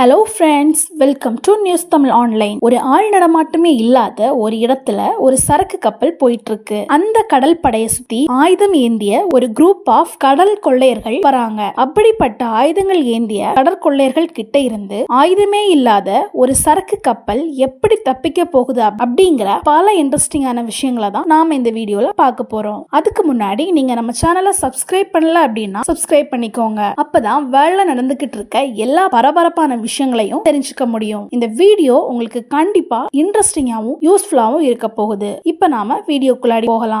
Hello friends welcome to news Tamil online ஒரு ஆள் நடமாட்டமே இல்லாத ஒரு இடத்துல ஒரு சரக்கு கப்பல் போயிட்டு இருக்கு அந்த கடல் படையை சுத்தி ஆயுதம் ஏந்திய ஒரு குரூப் ஆஃப் கடல் கொள்ளையர்கள் வராங்க. அப்படிப்பட்ட ஆயுதங்கள் ஏந்திய கடற்கொள்ளையர்கள் கிட்ட இருந்து ஆயுதமே இல்லாத ஒரு சரக்கு கப்பல் எப்படி தப்பிக்க போகுது அப்படிங்கிற பல இன்ட்ரெஸ்டிங்கான விஷயங்களை தான் நாம இந்த வீடியோல பார்க்க போறோம். அதுக்கு முன்னாடி நீங்க நம்ம சேனலை சப்ஸ்கிரைப் பண்ணல அப்படின்னா சப்ஸ்கிரைப் பண்ணிக்கோங்க. அப்பதான் வேலை நடந்துகிட்டு இருக்க எல்லா பரபரப்பான விஷயங்களையும் தெரிஞ்சுக்க முடியும். இந்த வீடியோ உங்களுக்கு கண்டிப்பா இன்ட்ரெஸ்டிங்காவும் யூஸ்ஃபுல்லாவும் இருக்க போகுது. இப்ப நாம வீடியோக்குள்ளாடி போகலாம்.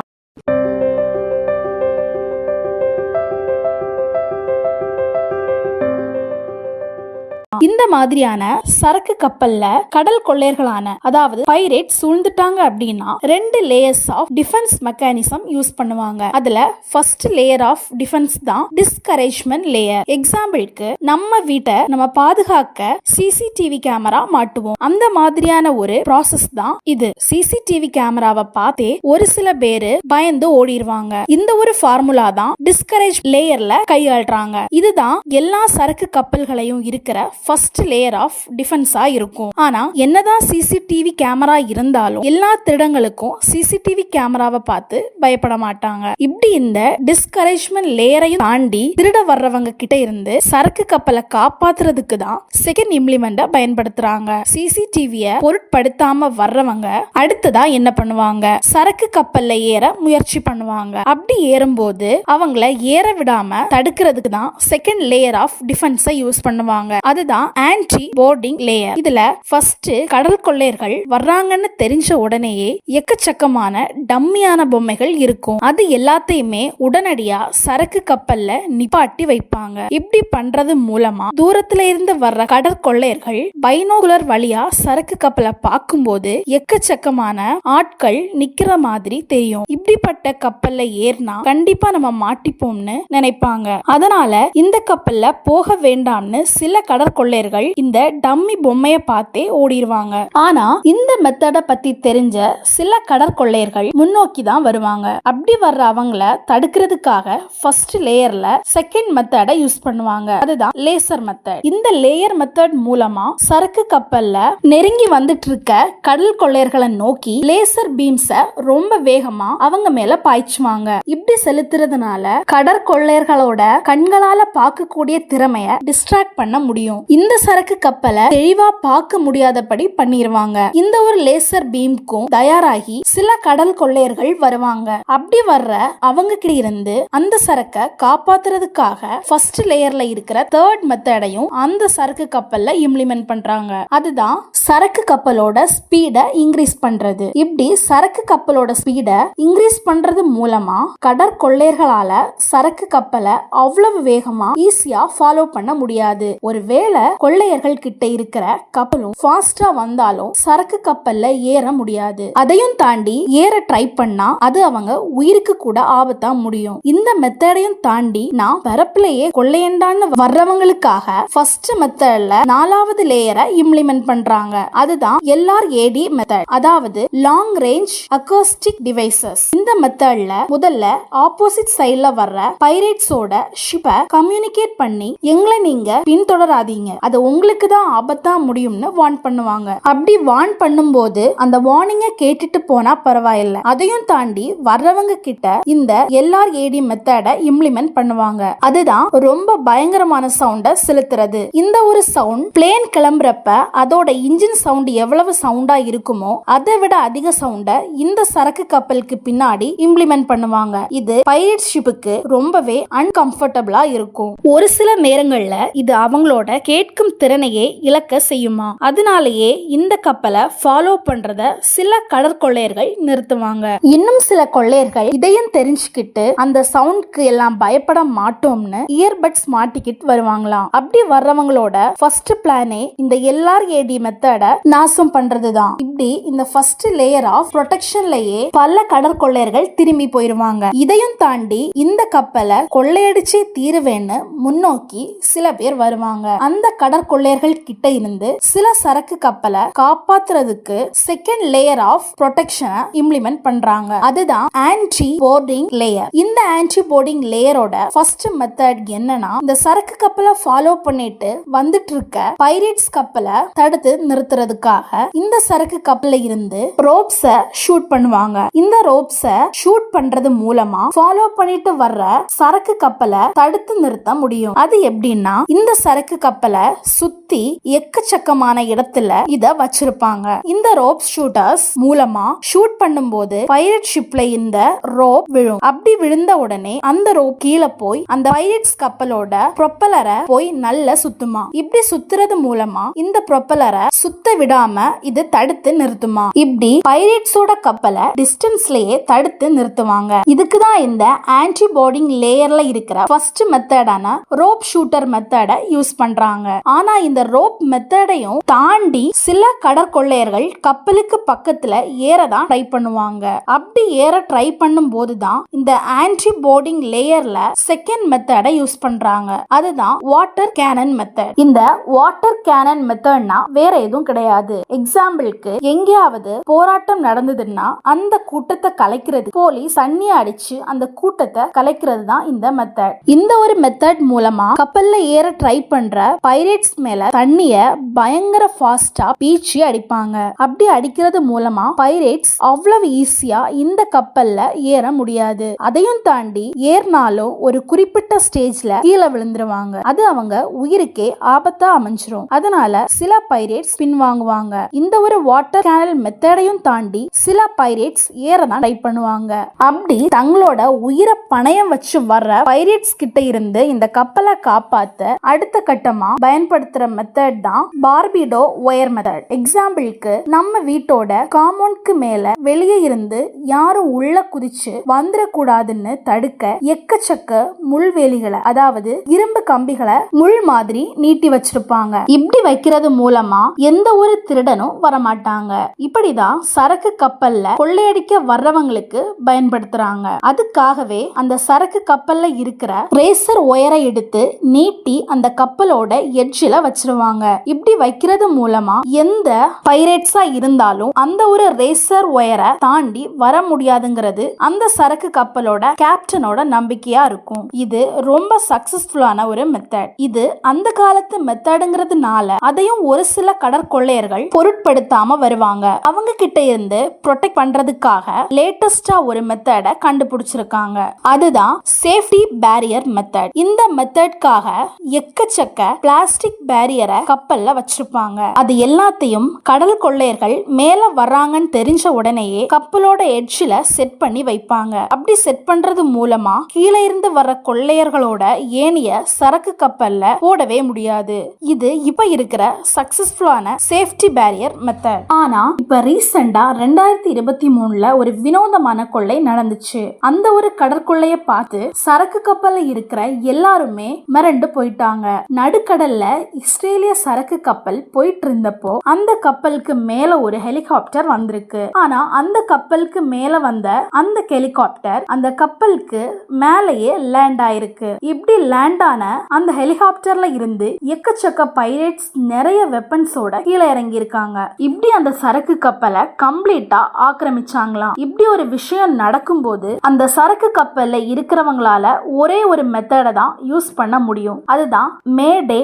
மாதிரியான சரக்கு கப்பல்ல கடல் கொள்ளையர்களான அதாவது பைரேட் சூழ்ந்துட்டாங்க அப்படின்னா ரெண்டு layers of defence mechanism use பண்ணுவாங்க. அதுல ஃபர்ஸ்ட் லேயர் ஆஃப் டிஃபென்ஸ் தான் டிஸ்கரேஜ்மெண்ட் லேயர் எக்ஸாம்பிளுக்கு நம்ம வீட்டை நம்ம பாதுகாக்க சிசிடிவி கேமரா மாட்டுவோம். அந்த மாதிரியான ஒரு ப்ராசஸ் தான் இது. சிசிடிவி கேமராவை பார்த்தே ஒரு சில பேரு பயந்து ஓடிடுவாங்க இந்த ஒரு ஃபார்முலா தான் டிஸ்கரேஜ் லேயர்ல கையாளுறாங்க. இதுதான் எல்லா சரக்கு கப்பல்களையும் இருக்கிற ஃபர்ஸ்ட் லேயர் ஆஃப் டிஃபென்ஸா இருக்கும். ஆனா என்னதான் சிசிடிவி கேமரா இருந்தாலும் எல்லா திருடங்களுக்கும் சிசிடிவி கேமராவை பார்த்து பயப்பட மாட்டாங்க. இப்படி இந்த டிஸ்கரேஜ்மெண்ட் லேயரையும் தாண்டி திருட வர்றவங்க கிட்ட இருந்து சரக்கு கப்பலை காப்பாத்துறதுக்கு தான் செகண்ட் இம்ப்ளிமெண்ட பயன்படுத்துறாங்க. சிசிடிவிய பொருட்படுத்தாம வர்றவங்க அடுத்ததா என்ன பண்ணுவாங்க? சரக்கு கப்பல்ல ஏற முயற்சி பண்ணுவாங்க. அப்படி ஏறும்போது அவங்கள ஏற விடாம தடுக்கிறதுக்கு தான் செகண்ட் லேயர் ஆஃப் டிஃபென்ஸை யூஸ் பண்ணுவாங்க. அதுதான் ஆன்டி போர்டிங் லேயர் இதுல ஃபர்ஸ்ட் கடல் கொள்ளையர்கள் வர்றாங்கன்னு தெரிஞ்ச உடனேயே எக்கச்சக்கமான டம்மியான பொம்மைகள் இருக்கும். அது எல்லாத்தையுமே உடனடியா சரக்கு கப்பல்ல நிப்பாட்டி வைப்பாங்க. இப்படி பண்றது மூலமா தூரத்துல இருந்து வர்ற கடற்கொள்ளையர்கள் பைனோகுலர் வழியா சரக்கு கப்பலை பார்க்கும்போது எக்கச்சக்கமான ஆட்கள் நிக்கிற மாதிரி தெரியும். இப்படிப்பட்ட கப்பல்ல ஏறினா கண்டிப்பா நம்ம மாட்டிப்போம்னு நினைப்பாங்க. அதனால இந்த கப்பல்ல போக வேண்டாம்னு சில கடற்கொள்ளையர்கள் இந்த டம்மி பொம்மைய பார்த்தே ஓடிடுவாங்க ஆனா இந்த மெத்தட பத்தி தெரிஞ்ச சில கடற்கொள்ளையர்கள் முன்னோக்கி தான் வருவாங்க. அப்படி வர்ற அவங்கள தடுக்கிறதுக்காக ஃபர்ஸ்ட் லேயர்ல செகண்ட் மெத்தட யூஸ் பண்ணுவாங்க. அதுதான் லேசர் மெத்தட் இந்த லேயர் மெத்தட் மூலமா சரக்கு கப்பல்ல நெருங்கி வந்துட்டு இருக்க கடல் கொள்ளையர்களை நோக்கி லேசர் பீம்ஸ ரொம்ப வேகமா அவங்க மேல பாய்ச்சுவாங்க. இப்படி செலுத்துறதுனால கடற்கொள்ளையர்களோட கண்களால பார்க்கக்கூடிய திறமைய டிஸ்ட்ராக்ட் பண்ண முடியும். இந்த சரக்கு கப்பலை தெளிவா பார்க்க முடியாதபடி பண்ணிருவாங்க. இந்த ஒரு லேசர் பீம்க்கும் தயாராகி சில கடல் கொள்ளையர்கள் வருவாங்க. அப்படி வர்ற அவங்க கிட்ட இருந்து அந்த சரக்கை காப்பாத்துறதுக்காக ஃபர்ஸ்ட் லேயர்ல இருக்கிற தேர்ட் மெத்தடையும் அந்த சரக்கு கப்பல்ல இம்ப்ளிமெண்ட் பண்றாங்க. அதுதான் சரக்கு கப்பலோட ஸ்பீடை இன்க்ரீஸ் பண்றது. இப்படி சரக்கு கப்பலோட ஸ்பீடை இன்க்ரீஸ் பண்றது மூலமா கடற்கொள்ளையர்களால சரக்கு கப்பலை அவ்வளவு வேகமா ஈஸியா ஃபாலோ பண்ண முடியாது. ஒருவேளை கொள்ளையர்கள் கிட்ட இருக்கிற கப்பலும் ஃபாஸ்டா வந்தாலும் சரக்கு கப்பல்ல ஏற முடியாது. அதையும் தாண்டி ஏற ட்ரை பண்ணா அது அவங்க உயிருக்கு கூட ஆபத்தா முடியும். இந்த மெத்தடையும் தாண்டி நான் பரப்புலயே கொள்ளையண்டான்னு வர்றவங்களுக்காக ஃபர்ஸ்ட் மெத்தட்ல நாலாவது லேயரை இம்ப்ளிமெண்ட் பண்றாங்க. அதுதான் எல்ஆர் ஏடி மெத்தட் அதாவது லாங் ரேஞ்ச் அக்கோஸ்டிக் டிவைசஸ் இந்த மெத்தட்ல முதல்ல ஆப்போசிட் சைட்ல வர்ற பைரேட்ஸோட ஷிப்பை கம்யூனிகேட் பண்ணி எங்களை நீங்க பின்தொடராதீங்க. அது உங்களுக்கு தான் ஆபத்தா முடியும்னு வார்ன் பண்ணுவாங்க. அப்படி வார்ன் பண்ணும்போது அந்த வார்னிங்க கேட்டுட்டு போனா பரவாயில்ல. அதையும் தாண்டி வர்றவங்க கிட்ட இந்த எல்ஆர் ஏடி மெத்தட இம்ப்ளிமெண்ட் பண்ணுவாங்க. அதுதான் ரொம்ப பயங்கரமான சவுண்ட செலுத்துறது. இந்த ஒரு சவுண்ட் பிளேன் கிளம்புறப்ப அதோட இன்ஜின் சவுண்ட் எவ்வளவு சவுண்டா இருக்குமோ அதை விட அதிக சவுண்ட இந்த சரக்கு கப்பலுக்கு பின்னாடி இம்ப்ளிமெண்ட் பண்ணுவாங்க. இது பைரட் ஷிப்புக்கு ரொம்பவே அன்கம்ஃபர்டபுளா இருக்கும். ஒரு சில நேரங்கள்ல இது அவங்களோட கேட்கும் திறனையே இழக்க செய்யுமா? அதனாலேயே இந்த கப்பலை ஃபாலோ பண்றத சில கடற்கொள்ளையர்கள் நிறுத்துவாங்க. இன்னும் சில கொள்ளையர்கள் இதையும் தெரிஞ்சுக்கிட்டு அந்த சவுண்ட்க்கு எல்லாம் பயப்பட மாட்டோம்னு இயர்பட்ஸ் மாட்டிக்கிட்டு வருவாங்களாம். அப்படி வர்றவங்களோட ஃபர்ஸ்ட் பிளானே இந்த எல்ஆர் ஏடி மெத்தட நாசம் பண்றதுதான். இப்படி இந்த ஃபர்ஸ்ட் லேயர் ஆஃப் ப்ரொடெக்ஷன்லயே பல கடற்கொள்ளையர்கள் திரும்பி போயிருவாங்க. இதையும் தாண்டி இந்த கப்பலை கொள்ளையடிச்சே தீருவேன்னு முன்னோக்கி சில பேர் வருவாங்க. அந்த கடற்கொள்ளையர்கள் கிட்ட இருந்து சில சரக்கு கப்பலை காப்பாத்துறதுக்கு செகண்ட் லேயர் ஆஃப் ப்ரொடெக்ஷனை இம்ப்ளிமெண்ட் பண்றாங்க. அதுதான் ஆன்டி போர்டிங் லேயர் இந்த ஆன்டி போர்டிங் லேயரோட ஃபர்ஸ்ட் மெத்தட் என்னன்னா இந்த சரக்கு கப்பலை ஃபாலோ பண்ணிட்டு வந்துட்டு இருக்க பைரேட்ஸ் கப்பலை தடுத்து நிறுத்துறதுக்காக இந்த சரக்கு கப்பல்ல இருந்து ரோப்ஸ ஷூட் பண்ணுவாங்க. இந்த ரோப்ஸ ஷூட் பண்றது மூலமா ஃபாலோ பண்ணிட்டு வர்ற சரக்கு கப்பலை தடுத்து நிறுத்த முடியும். அது எப்படின்னா இந்த சரக்கு கப்பலை சுத்தி எக்கச்சக்கமான இடத்துல இத வச்சிருப்பாங்க. இந்த ரோப் ஷூட்டர்ஸ் மூலமா ஷூட் பண்ணும்போது பைரட் ஷிப்ல இந்த ரோப் விழும். அப்படி விழுந்த உடனே அந்த ரோப் கீழே போய் அந்த பைரட்ஸ் கப்பலோட ப்ரொப்பலரை போய் நல்ல சுத்துமா. இப்படி சுத்துறது மூலமா இந்த ப்ரொப்பலரை சுத்த விடாம இது தடுத்து நிறுத்துமா. இப்படி பைரட்ஸோட கப்பலை டிஸ்டன்ஸ்லயே தடுத்து நிறுத்துவாங்க. இதுக்கு தான் இந்த ஆன்டி போர்டிங் லேயர்ல இருக்கிற ஃபர்ஸ்ட் மெத்தடான ரோப் ஷூட்டர் மெத்தடை யூஸ் பண்றாங்க. ஆனா இந்த ரோப் மெத்தடையும் தாண்டி சில கடற்கொள்ளையர்கள் கப்பலுக்கு பக்கத்துல ஏறதான் ட்ரை பண்ணுவாங்க. அப்படி ஏற ட்ரை பண்ணும் போதுதான் இந்த ஆன்டி போர்டிங் லேயர்ல செகண்ட் மெத்தடை யூஸ் பண்றாங்க. அதுதான் வாட்டர் கேனன் மெத்தட் இந்த வாட்டர் கேனன் மெத்தட்னா வேற எதுவும் கிடையாது. எக்ஸாம்பிளுக்கு எங்கேயாவது போராட்டம் நடந்ததுன்னா அந்த கூட்டத்தை கலைக்கிறது போலீஸ் தண்ணி அடிச்சு அந்த கூட்டத்தை கலைக்கிறது தான் இந்த மெத்தட் இந்த ஒரு மெத்தட் மூலமா கப்பல்ல ஏற ட்ரை பண்ற பைரேட்ஸ் மேல தண்ணிய பயங்கர ஃபாஸ்டா பீச்சி அடிப்பாங்க. அப்படி அடிக்கிறது மூலமா பைரேட்ஸ் அவ்வளவு ஈஸியா இந்த கப்பல்ல ஏற முடியாது. அதையும் தாண்டி ஏறினாலும் ஒரு குறிப்பிட்ட ஸ்டேஜ்ல கீழே விழுந்துருவாங்க. அது அவங்க உயிருக்கே ஆபத்தா அமைஞ்சிரும். அதனால சில பைரேட்ஸ் பின்வாங்குவாங்க இந்த ஒரு வாட்டர் கேனல் மெத்தடையும் தாண்டி சில பைரேட்ஸ் ஏற தான் ட்ரை பண்ணுவாங்க. அப்படி தங்களோட உயிரை பணயம் வச்சு வர்ற பைரேட்ஸ் கிட்ட இருந்து இந்த கப்பலை காப்பாத்த அடுத்த கட்டமா பயன்படுத்துற மெத்தட் தான் பார்பிடோ ஒயர் மெத்தட் எக்ஸாம்பிளுக்கு நம்ம வீட்டோட காம்பவுண்ட்க்கு மேல வெளியே இருந்து யாரும் உள்ள குதிச்சு வந்துடக்கூடாதுன்னு தடுக்க எக்கச்சக்க முள்வேலிகளை அதாவது இரும்பு கம்பிகளை முள் மாதிரி நீட்டி வச்சிருப்பாங்க. இப்படி வைக்கிறது மூலமா எந்த ஒரு திருடனும் வரமாட்டாங்க. இப்படிதான் சரக்கு கப்பல்ல கொள்ளையடிக்க வர்றவங்களுக்கு பயன்படுத்துறாங்க. அதுக்காகவே அந்த சரக்கு கப்பல்ல இருக்கிற ரேசர் ஒயரை எடுத்து நீட்டி அந்த கப்பலோட எட்ஜ் எட்ஜில வச்சிருவாங்க. இப்படி வைக்கிறது மூலமா எந்த பைரேட்ஸா இருந்தாலும் அந்த ஒரு ரேசர் ஒயரை தாண்டி வர முடியாதுங்கிறது அந்த சரக்கு கப்பலோட கேப்டனோட நம்பிக்கையா இருக்கும். இது ரொம்ப சக்சஸ்ஃபுல்லான ஒரு மெத்தட் இது அந்த காலத்து மெத்தடுங்கிறதுனால அதையும் ஒரு சில கடற்கொள்ளையர்கள் பொருட்படுத்தாம வருவாங்க. அவங்க கிட்ட இருந்து ப்ரொடெக்ட் பண்றதுக்காக லேட்டஸ்டா ஒரு மெத்தடை கண்டுபிடிச்சிருக்காங்க. அதுதான் சேஃப்டி பேரியர் மெத்தட் இந்த மெத்தட்காக எக்கச்சக்க பிளாஸ்டிக் பேரியரை கப்பல்ல வச்சிருப்பாங்க. அது எல்லாத்தையும் கடல் கொள்ளையர்கள் மேல வர்றாங்கன்னு தெரிஞ்ச உடனேயே கப்பலோட எட்ஜில் செட் பண்ணி வைப்பாங்க. அப்படி செட் பண்றது மூலமா கீழே இருந்து வர்ற கொள்ளையர்களோட ஏனிய சரக்கு கப்பல்ல போடவே முடியாது. இது இப்ப இருக்கிற சக்சஸ்ஃபுல்லான சேஃப்டி பேரியர் மெத்தட் ஆனா இப்ப ரீசெண்டா ரெண்டாயிரத்தி இருபத்தி மூணுல ஒரு வினோதமான கொள்ளை நடந்துச்சு. அந்த ஒரு கடற்கொள்ளைய பார்த்து சரக்கு கப்பல்ல இருக்கிற எல்லாருமே மிரண்டு போயிட்டாங்க. நடுக்கடல்ல இஸ்ரேலிய சரக்கு கப்பல் போயிட்டு இருந்தப்போ அந்த கப்பலுக்கு மேல ஒரு ஹெலிகாப்டர் வந்திருக்கு. ஆனா அந்த கப்பலுக்கு மேல வந்த அந்த ஹெலிகாப்டர் அந்த கப்பலுக்கு மேலேயே லேண்ட் ஆயிருக்கு. இப்படி லேண்ட் ஆன அந்த ஹெலிகாப்டர்ல இருந்து எக்கச்சக்க பைரேட்ஸ் நிறைய வெப்பன்ஸோட கீழே இறங்கி இருக்காங்க இப்படி அந்த சரக்கு கப்பலை கம்ப்ளீட்டா ஆக்கிரமிச்சாங்களாம். இப்படி ஒரு விஷயம் நடக்கும்போது அந்த சரக்கு கப்பல்ல இருக்கிறவங்களால ஒரே ஒரு மெத்தடை தான் யூஸ் பண்ண முடியும். அதுதான் மே டே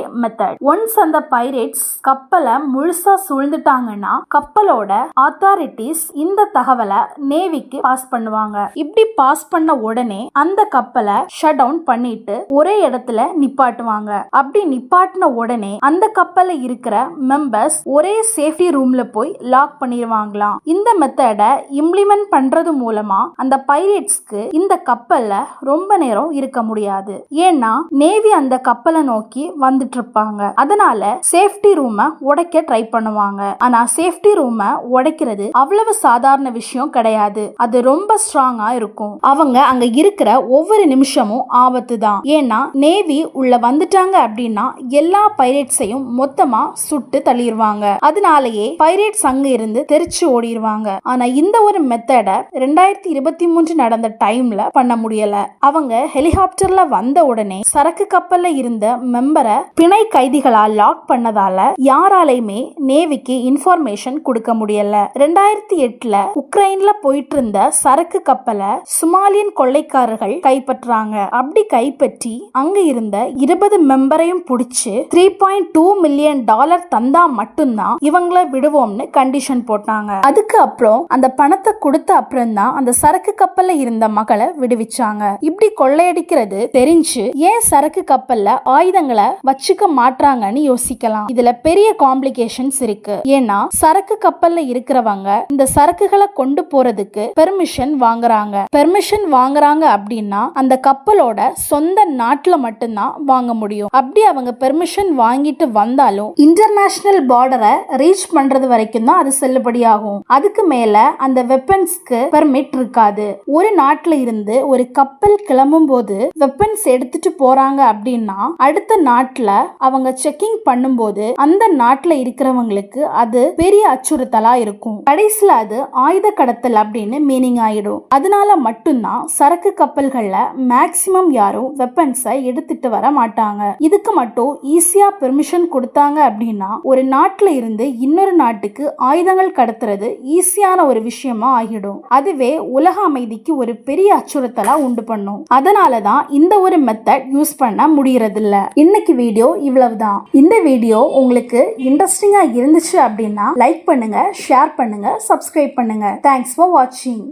மெத்தட் ஒன்ஸ் அந்த பைரேட்ஸ் கப்பலை முழுசா சூழ்ந்துட்டாங்கன்னா கப்பலோட அத்தாரிட்டிஸ் இந்த தகவலை நேவிக்கு பாஸ் பண்ணுவாங்க. இப்படி பாஸ் பண்ண உடனே அந்த கப்பலை ஷட் டவுன் பண்ணிட்டு ஒரே இடத்துல நிப்பாட்டுவாங்க. அப்படி நிப்பாட்டின உடனே அந்த கப்பல்ல இருக்கிற மெம்பர்ஸ் ஒரே சேஃப்டி ரூம்ல போய் லாக் பண்ணிடுவாங்களாம் இந்த மெத்தடை இம்ப்ளிமெண்ட் பண்றது மூலமா அந்த பைரேட்ஸ்க்கு இந்த கப்பல்ல ரொம்ப நேரம் இருக்க முடியாது. ஏன்னா நேவி அந்த கப்பலை நோக்கி வந்துட்டு இருப்பாங்க. அதனால சேஃப்டி ரூமை உடைக்க ட்ரை பண்ணுவாங்க. ஆனா சேஃப்டி ரூமை உடைக்கிறது அவ்வளவு சாதாரண விஷயம் கிடையாது. அது ரொம்ப ஸ்ட்ராங்கா இருக்கும். அவங்க அங்க இருக்கிற ஒவ்வொரு நிமிஷமும் ஆபத்து தான். ஏன்னா நேவி உள்ள வந்துட்டாங்க அப்படின்னா எல்லா பைரேட்ஸையும் மொத்தமா சுட்டு தள்ளிடுவாங்க அதனாலேயே பைரேட்ஸ் அங்க இருந்து தெரிச்சு ஓடிடுவாங்க ஆனா இந்த ஒரு மெத்தடை ரெண்டாயிரத்தி இருபத்தி மூன்று நடந்த டைம்ல பண்ண முடியல. அவங்க ஹெலிகாப்டர்ல வந்த உடனே சரக்கு கப்பல்ல இருந்த மெம்பரை பிணை கை கைதிகளா லாக் பண்ணதால யாராலையுமே நேவிக்கு இன்ஃபர்மேஷன் கொடுக்க முடியல. ரெண்டாயிரத்தி எட்டுல உக்ரைன்ல போயிட்டு இருந்த சரக்கு கப்பலை சுமாலியன் கொள்ளைக்காரர்கள் கைப்பற்றாங்க. அப்படி கைப்பற்றி அங்க இருந்த இருபது மெம்பரையும் புடிச்சு three point two million dollar தந்தா மட்டும்தான் இவங்கள விடுவோம்னு கண்டிஷன் போட்டாங்க. அதுக்கு அப்புறம் அந்த பணத்தை கொடுத்த அப்புறம் தான் அந்த சரக்கு கப்பல்ல இருந்த மகளை விடுவிச்சாங்க. இப்படி கொள்ளையடிக்கிறது தெரிஞ்சு ஏன் சரக்கு கப்பல்ல ஆயுதங்களை வச்சுக்க மாற்றாங்கன்னு யோசிக்கலாம். இதுல பெரிய காம்ப்ளிகேஷன்ஸ் இருக்கு. ஏன்னா சரக்கு கப்பல்ல இருக்கிறவங்க இந்த சரக்குகளை கொண்டு போறதுக்கு பெர்மிஷன் வாங்குறாங்க. பெர்மிஷன் வாங்குறாங்க அப்படின்னா அந்த கப்பலோட சொந்த நாட்டுல மட்டும்தான் வாங்க முடியும். அப்படி அவங்க பெர்மிஷன் வாங்கிட்டு வந்தாலும் இன்டர்நேஷனல் பார்டரை ரீச் பண்றது வரைக்கும் தான் அது செல்லுபடியாகும். அதுக்கு மேல அந்த வெப்பன்ஸ்க்கு பெர்மிட் இருக்காது. ஒரு நாட்டுல இருந்து ஒரு கப்பல் கிளம்பும் போது வெப்பன்ஸ் எடுத்துட்டு போறாங்க அப்படின்னா அடுத்த நாட்டுல அவங்க செக்கிங் பண்ணும்போது அந்த நாட்டுல இருக்கிறவங்களுக்கு அது பெரிய அச்சுறுத்தலா இருக்கும். கடைசியில அது ஆயுத கடத்தல் அப்படின்னு மீனிங் ஆயிடும். அதனால மட்டும்தான் சரக்கு கப்பல்கள்ல மேக்சிமம் யாரும் வெப்பன்ஸை எடுத்துட்டு வர மாட்டாங்க. இதுக்கு மட்டும் ஈஸியா பெர்மிஷன் கொடுத்தாங்க அப்படின்னா ஒரு நாட்டுல இருந்து இன்னொரு நாட்டுக்கு ஆயுதங்கள் கடத்துறது ஈஸியான ஒரு விஷயமா ஆகிடும். அதுவே உலக அமைதிக்கு ஒரு பெரிய அச்சுறுத்தலா உண்டு பண்ணும். அதனால தான் இந்த ஒரு மெத்தட் யூஸ் பண்ண முடியறதில்ல. இன்னைக்கு வீடியோ இவ்வளவுதான். இந்த வீடியோ உங்களுக்கு இன்ட்ரெஸ்டிங்காக இருந்துச்சு அப்படின்னா லைக் பண்ணுங்க ஷேர் பண்ணுங்க சப்ஸ்கிரைப் பண்ணுங்க. தேங்க்ஸ் ஃபார் வாட்சிங்